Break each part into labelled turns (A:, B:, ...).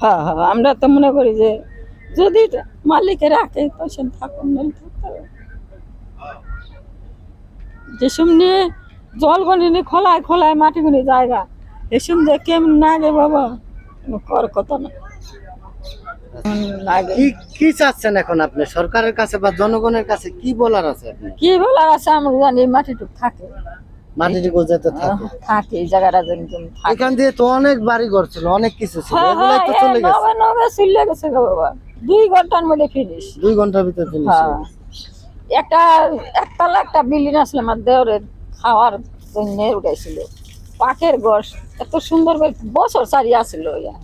A: হ্যাঁ হ্যাঁ আমরা তো মনে করি যে যদি মালিকে রাখে তো সে থাকুন থাকতে হবে। যেসব নিয়ে জল গনি খোলায় খোলায় মাটি গুনি জায়গা এসব যে কেমন লাগে বাবা? কর কথা না।
B: কি কি চাচ্ছেন এখন আপনি? সরকারের কাছে বা জনগণের কাছে কি বলার আছে
A: কি বলার আছে আমরা জানি মাটিটুক থাকে।
B: মাটিটুকু যাতে থাকে।
A: থাকে জায়গাটা যেন
B: এখান দিয়ে তো অনেক বাড়ি ঘর ছিল অনেক কিছু ছিল।
A: হ্যাঁ,
B: এগুলাই তো
A: হ্যাঁ,
B: চলে গেছে।
A: নবে নবে চলে গেছে বাবা। দুই ঘণ্টার মধ্যে ফিনিশ
B: দুই ঘণ্টার ভিতরে ফিনিশ
A: হ্যাঁ। একটা একতলা একটা বিল্ডিং আসলে আমার দেওরের খাওয়ার জন্য উঠেছিল পাখের গস এত সুন্দর করে বছর সারি আসছিল ইয়া,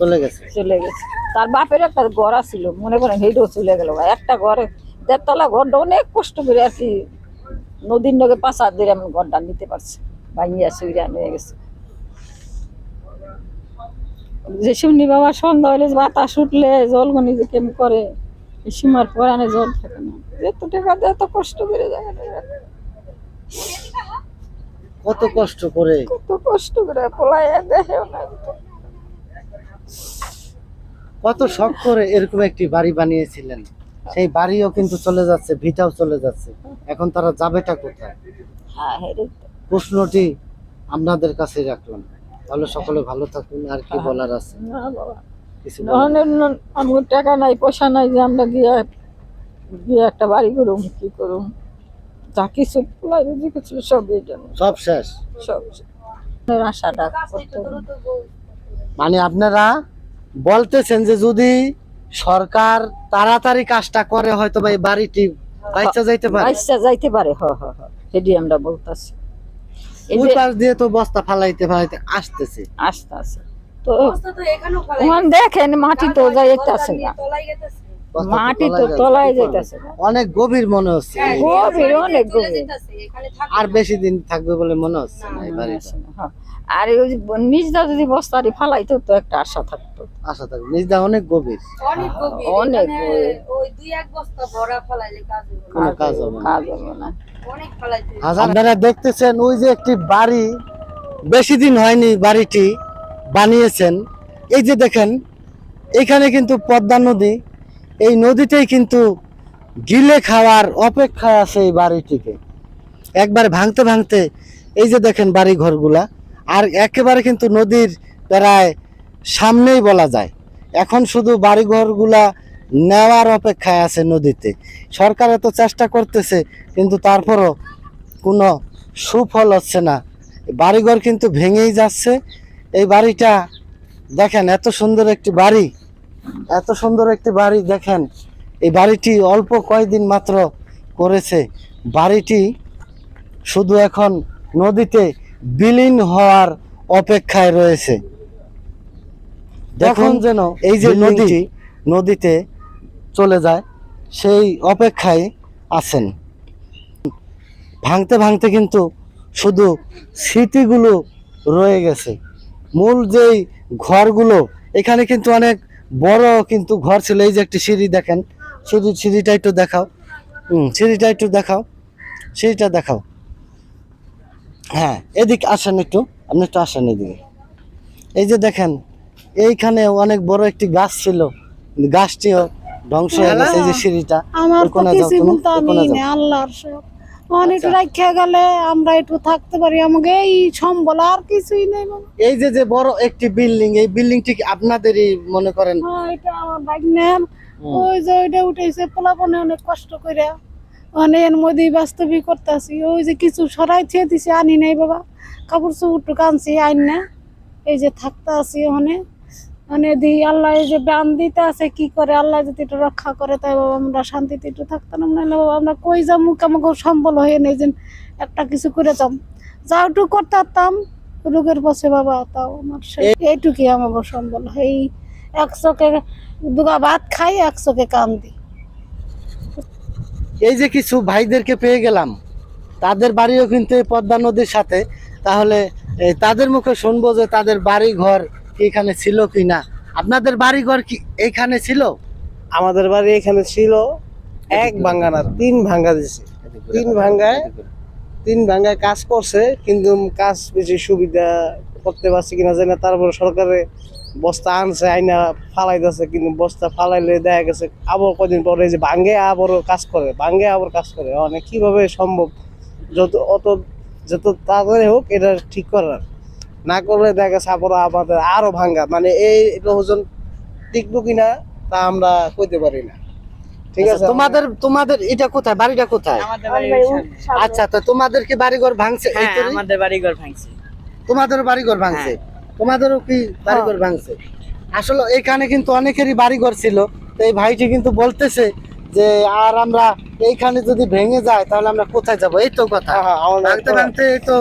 B: চলে গেছে।
A: চলে গেছে। তার বাপের একটা ঘর আছিল মনে করেন সেইটাও চলে গেল। একটা ঘরে দেড়তলা ঘরটা অনেক কষ্ট করে আর কি নদীর নগে পাঁচ হাত ধরে আমি ঘরটা নিতে পারছি। ভাঙিয়া সুইরা নিয়ে গেছে। যে শুনি বাবা সন্ধ্যা হলে বাতাস উঠলে জলগনি যে কেমন করে? সীমার পরানে জল থাকে না। এত টাকা দিয়ে এত কষ্ট করে জায়গাটা
B: কত কষ্ট করে?
A: কত কষ্ট করে পোলাইয়া দেখেও না।
B: কত শখ করে এরকম একটি বাড়ি বানিয়েছিলেন। সেই বাড়িও কিন্তু চলে যাচ্ছে ভিটাও চলে যাচ্ছে। এখন তারা যাবেটা কোথায়?
A: হ্যাঁ
B: প্রশ্নটি আপনাদের কাছে রাখলাম। তাহলে সকলে ভালো থাকুন আর কি বলার আছে?
A: না বাবা
B: কিছু বলার-
A: নহলে আমার টাকা নাই পয়সা নাই যে আমরা গিয়ে গিয়ে একটা বাড়ি করুম কি করুম। যা কিছু কিছু সব
B: শেষ?
A: সব আশাটা করতে
B: মানে আপনারা বলতেছেন যে যদি সরকার তাড়াতাড়ি কাজটা করে হয়তো ভাই এই বাড়িটি বাইসা যাইতে পারে।
A: বাইসা যাইতে পারে হ হ হ। সেটি আমরা বলতাছি
B: ওই পাশ দিয়ে তো বস্তা ফালাইতে ফালাইতে আসতেছে।
A: আসতেছে। আস্তে তো ওখানে দেখেন মাটি তো যাইতেছে না। মাটি তো
B: তলায়
A: না।
B: অনেক গভীর মনে হচ্ছে।
A: গভীর অনেক গভীর।
B: আর বেশি দিন থাকবে বলে মনে হচ্ছে না এই বাড়িটা।
A: হ্যাঁ। আর ওই যে নিজটা যদি বস্তারি ফালাইতো তো একটা আশা থাকতো।
B: আশা থাকবে। নিজদা অনেক গভীর।
C: অনেক গভীর
A: অনেক
C: ওই দুই এক বস্তা ভরা ফলাইলে কাজ হবে না।
B: কাজ হবে না।
A: কাজ হবে না।
C: অনেক ফলাইতে
B: আপনারা দেখতেছেন ওই যে একটি বাড়ি বেশি দিন হয়নি বাড়িটি বানিয়েছেন। এই যে দেখেন এখানে কিন্তু পদ্মা নদী এই নদীতেই কিন্তু গিলে খাওয়ার অপেক্ষায় আছে এই বাড়িটিকে একবার ভাঙতে ভাঙতে এই যে দেখেন বাড়ি ঘরগুলা আর একেবারে কিন্তু নদীর প্রায় সামনেই বলা যায়। এখন শুধু বাড়ি ঘরগুলা নেওয়ার অপেক্ষায় আছে নদীতে। সরকার এত চেষ্টা করতেছে, কিন্তু তারপরও কোনো সুফল হচ্ছে না। বাড়িঘর কিন্তু ভেঙেই যাচ্ছে। এই বাড়িটা দেখেন এত সুন্দর একটি বাড়ি। এত সুন্দর একটি বাড়ি দেখেন এই বাড়িটি অল্প কয়েকদিন মাত্র করেছে। বাড়িটি শুধু এখন নদীতে বিলীন হওয়ার অপেক্ষায় রয়েছে। দেখুন যেন এই যে নদী নদীতে চলে যায় সেই অপেক্ষায় আছেন। ভাঙতে ভাঙতে কিন্তু শুধু স্মৃতিগুলো রয়ে গেছে। মূল যেই ঘরগুলো এখানে কিন্তু অনেক বড় কিন্তু ঘর ছিল এই যে একটি সিঁড়ি দেখেন। সিঁড়ি সিঁড়িটা একটু দেখাও। হুম সিঁড়িটা একটু দেখাও। সিঁড়িটা দেখাও। হ্যাঁ এদিক আসেন একটু। আপনি একটু আসেন এদিকে। এই যে দেখেন এইখানে অনেক বড় একটি গাছ ছিল। গাছটিও ধ্বংস হয়ে গেছে এই যে সিঁড়িটা।
D: আমার
B: যাও যাও।
D: সব
B: আচ্ছা।
D: রাখা গেলে আমরা একটু থাকতে পারি আমাকে এই সম্বল আর কিছুই নেই।
B: এই যে যে বড় একটি বিল্ডিং এই বিল্ডিংটি আপনাদেরই মনে করেন?
D: হ্যাঁ, এটা আমার। ওই যে ওইটা উঠেছে পোলাপনে অনেক কষ্ট করে অনেক এর মধ্যেই বাস্তবই করতেছি। ওই যে কিছু সরাই থিয়ে দিছে আনি নাই বাবা। কাপড় চুপড় আনছি আইন না। এই যে থাকতে আছি ওখানে। মানে দি আল্লাহ যে বান দিতে আছে কি করে? আল্লাহ যদি একটু রক্ষা করে তাই বাবা আমরা শান্তিতে একটু থাকতাম। নাহলে বাবা আমরা কই যাব আমাকে সম্বল হয়ে নেই যে একটা কিছু করে যাম। যা একটু করতে পারতাম রোগের বসে বাবা তাও আমার এইটুকুই আমাকে সম্বল। এই এক চোখে দুগা ভাত খাই এক চোখে কান দিই।
B: এই যে কিছু ভাইদেরকে পেয়ে গেলাম তাদের বাড়িও কিন্তু এই পদ্মা নদীর সাথে। তাহলে এই তাদের মুখে শুনব যে তাদের বাড়ি ঘর এখানে ছিল কি না আপনাদের বাড়ি ঘর কি এইখানে ছিল?
E: আমাদের বাড়ি এখানে ছিল এক ভাঙ্গা না তিন ভাঙ্গা দিছে। তিন ভাঙ্গায় তিন ভাঙ্গায় কাজ করছে, কিন্তু কাজ বেশি সুবিধা করতে পারছে কিনা জানি তারপরে সরকারে বস্তা আনছে, আইনা ফালাইতেছে, কিন্তু বস্তা ফালাইলে দেখা গেছে আবার কদিন পরে যে ভাঙ্গে আবারও কাজ করে, ভাঙ্গে আবার কাজ করে। অনেক কীভাবে সম্ভব? যত অত যত তাড়াতাড়ি হোক, এটা ঠিক করার। না করলে দেখা গেছে আমাদের আরও ভাঙ্গা। মানে এই ওজন টিকবো কিনা তা আমরা কইতে পারি না। ঠিক আছে?
B: আচ্ছা, তোমাদের তোমাদের এটা কোথায়? বাড়িটা কোথায়? আচ্ছা তো তোমাদের কি বাড়িঘর ভাঙছে এই
F: হ্যাঁ
B: করেই?
F: আমাদের বাড়ি ভাঙছে।
B: তোমাদেরও বাড়িঘর ভাঙছে? তোমাদেরও কি বাড়িঘর ভাঙছে? আসলে এখানে কিন্তু অনেকেরই বাড়িঘর ছিল। তো এই ভাইটি কিন্তু বলতেছে যে আর আমরা এইখানে যদি ভেঙে যায় তাহলে আমরা কোথায় যাব? এই তো কথা।
E: হ্যাঁ, হ্যাঁ,
B: ভাঙতে ভাঙতে এই তো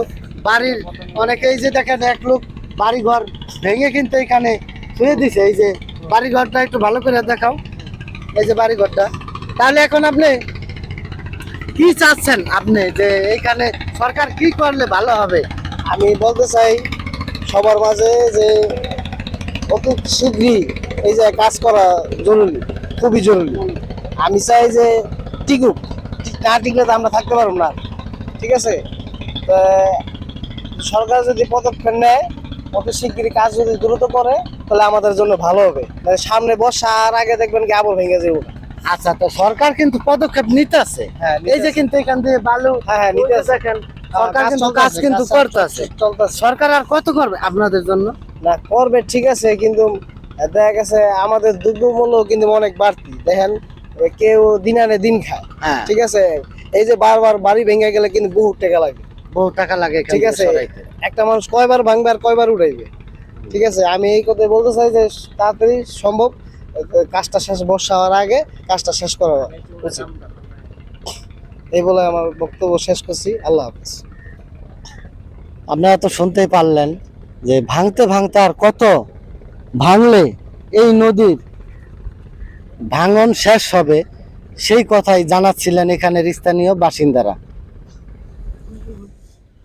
B: বাড়ির অনেকেই যে দেখেন, এক লোক বাড়িঘর ভেঙে কিন্তু এখানে শুয়ে দিছে। এই যে বাড়িঘরটা একটু ভালো করে দেখাও। এই যে বাড়িঘরটা। তাহলে এখন আপনি কি চাচ্ছেন আপনি যে এইখানে সরকার কি করলে ভালো হবে?
E: আমি বলতে চাই, সবার মাঝে যে অত শীঘ্রই এই যে কাজ করা জরুরি, খুবই জরুরি। আমি চাই যে টিকুক। না টিকলে তো আমরা থাকতে পারব না। ঠিক আছে? সরকার যদি পদক্ষেপ নেয় অত শিগগিরই কাজ যদি দ্রুত করে তাহলে আমাদের জন্য ভালো হবে। মানে সামনে বর্ষার আগে দেখবেন কি আবার ভেঙে যাব
B: আচ্ছা তো সরকার কিন্তু পদক্ষেপ নিতেছে।
E: হ্যাঁ
B: এই যে কিন্তু এখান থেকে বালু
E: হ্যাঁ হ্যাঁ।
B: দেখেন সরকার
E: কাজ
B: কিন্তু কাজ কিন্তু করতেছে। সরকার আর কত করবে আপনাদের জন্য?
E: না করবে ঠিক আছে কিন্তু দেখা গেছে আমাদের কিন্তু অনেক বাড়তি। দেখেন কেউ দিন আনে দিন খায়
B: হ্যাঁ।
E: ঠিক আছে? এই যে বারবার বাড়ি ভেঙে গেলে কিন্তু বহুত টাকা লাগে।
B: বহু টাকা লাগে
E: ঠিক আছে একটা মানুষ কয়বার ভাঙবে আর কয়বার উঠাইবে ঠিক আছে আমি এই কথাই বলতে চাই যে তাড়াতাড়ি সম্ভব কাজটা শেষ বর্ষা হওয়ার আগে কাজটা শেষ করা উচিত এই বলে আমার বক্তব্য শেষ করছি আল্লাহ হাফিজ।
B: আপনারা তো শুনতেই পারলেন যে ভাঙতে ভাঙতে আর কত ভাঙলে এই নদীর ভাঙন শেষ হবে সেই কথাই জানাচ্ছিলেন এখানের স্থানীয় বাসিন্দারা।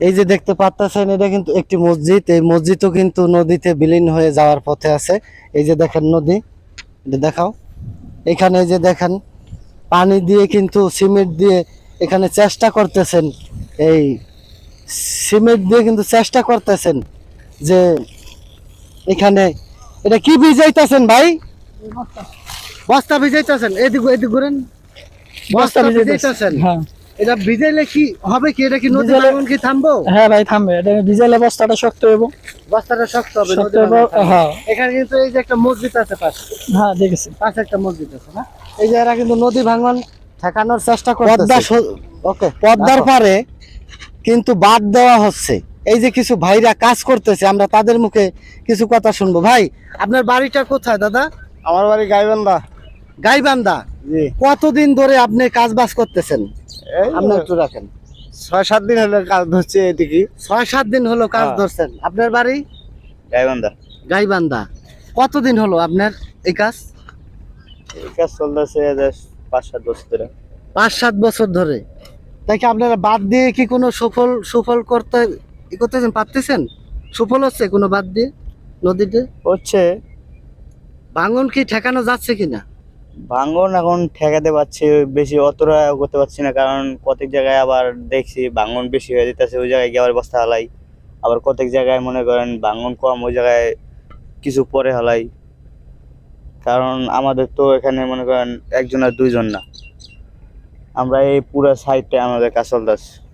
B: এই যে দেখতে পাচ্ছেন এটা কিন্তু একটি মসজিদ। এই মসজিদও কিন্তু নদীতে বিলীন হয়ে যাওয়ার পথে আছে। এই যে দেখেন নদী এটা দেখাও। এখানে এই যে দেখেন পানি দিয়ে কিন্তু সিমেন্ট দিয়ে এখানে চেষ্টা করতেছেন এই সিমেন্ট দিয়ে কিন্তু চেষ্টা করতেছেন যে এখানে এটা কি ভিজাইতেছেন ভাই? বস্তা ভিজাইতেছেন। এদিক এদিক ঘুরেন। বস্তা ভিজাইতেছেন।
G: হ্যাঁ।
B: এটা ভিজাইলে কি হবে কি? এটা কি নদী ভাঙন কি থামবো?
G: হ্যাঁ ভাই থামবে। এটা ভিজাইলে বস্তাটা শক্ত হইব।
B: বস্তাটা শক্ত হবে
G: শক্ত
B: নদী।
G: হ্যাঁ।
B: এখানে কিন্তু এই যে একটা মসজিদ আছে পাশে।
G: হ্যাঁ দেখেছি।
B: পাশে একটা মসজিদ আছে না? এই যে এরা কিন্তু নদী ভাঙন ঠেকানোর চেষ্টা করতেছে। ওকে পদ্মার পারে কিন্তু বাদ দেওয়া হচ্ছে। এই যে কিছু ভাইরা কাজ করতেছে আমরা তাদের মুখে কিছু কথা শুনব। ভাই আপনার বাড়িটা কোথায় দাদা?
E: আমার বাড়ি গাইবান্ধা।
B: গাইবান্ধা?
E: জি।
B: কতদিন ধরে আপনি কাজ বাজ করতেছেন? আপনি একটু রাখেন।
E: ছয় সাত দিন হলে কাজ ধরছে এদিকে।
B: ছয় সাত দিন হলো কাজ
E: হ্যাঁ।
B: ধরছেন। আপনার বাড়ি?
E: গাইবান্ধা।
B: গাইবান্ধা। কতদিন হলো আপনার এই কাজ?
E: এই কাজ চলতেছে পাঁচ সাত বছর ধরে।
B: পাঁচ সাত বছর ধরে। তাই কি আপনারা বাদ দিয়ে কি কোনো সফল সফল করতে ই করতেছেন পারতেছেন? সফল হচ্ছে কোনো বাদ দিয়ে নদীতে?
E: হচ্ছে।
B: ভাঙন কি ঠেকানো যাচ্ছে কিনা?
H: ভাঙন এখন ঠেকাতে পারছি, বেশি অতটা করতে পারছি না, কারণ কতক জায়গায় আবার দেখছি ভাঙন বেশি হয়ে যেতেছে, ওই জায়গায় গিয়ে আবার বস্তা হালাই। আবার কতক জায়গায় মনে করেন ভাঙন কম, ওই জায়গায় কিছু পরে হালাই। কারণ আমাদের তো এখানে মনে করেন একজন আর দুইজন না। আমরা এই পুরো সাইডটা আমাদের কাজ চলতেছে।